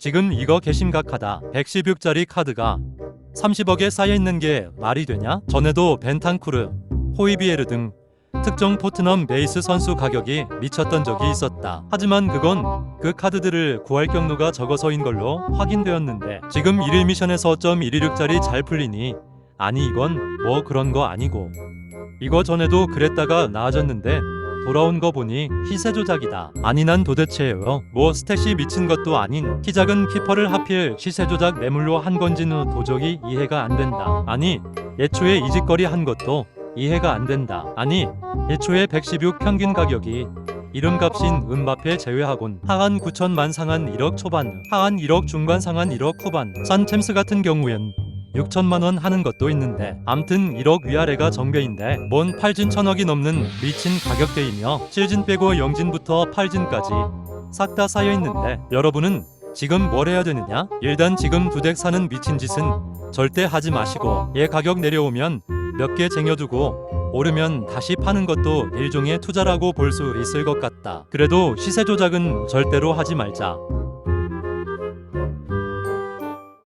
지금 이거 개심각하다. 116짜리 카드가 30억에 쌓여 있는 게 말이 되냐? 전에도 벤탄쿠르, 호이비에르 등 특정 포트넘 베이스 선수 가격이 미쳤던 적이 있었다. 하지만 그건 그 카드들을 구할 경로가 적어서인 걸로 확인되었는데 지금 1일 미션에서 1.116짜리 잘 풀리니 아니 이건 뭐 그런 거 아니고 이거 전에도 그랬다가 나아졌는데 돌아온 거 보니 희세 조작이다. 아니 난 도대체요. 뭐 스탯이 미친 것도 아닌 키 작은 키퍼를 하필 시세 조작 매물로 한 건지는 도저히 이해가 안 된다. 아니 예초에 이 짓거리 한 것도 이해가 안 된다. 아니 예초에 116 평균 가격이 이름값인 은바페 제외하곤 하한 9천만 상한 1억 초반, 하한 1억 중반 상한 1억 후반, 산챔스 같은 경우엔 6천만 원 하는 것도 있는데 암튼 1억 위아래가 정배인데 뭔 8진 천억이 넘는 미친 가격대이며 7진 빼고 0진부터 8진까지 싹 다 쌓여 있는데 여러분은 지금 뭘 해야 되느냐? 일단 지금 두 덱 사는 미친 짓은 절대 하지 마시고 얘 가격 내려오면 몇 개 쟁여두고 오르면 다시 파는 것도 일종의 투자라고 볼 수 있을 것 같다. 그래도 시세 조작은 절대로 하지 말자.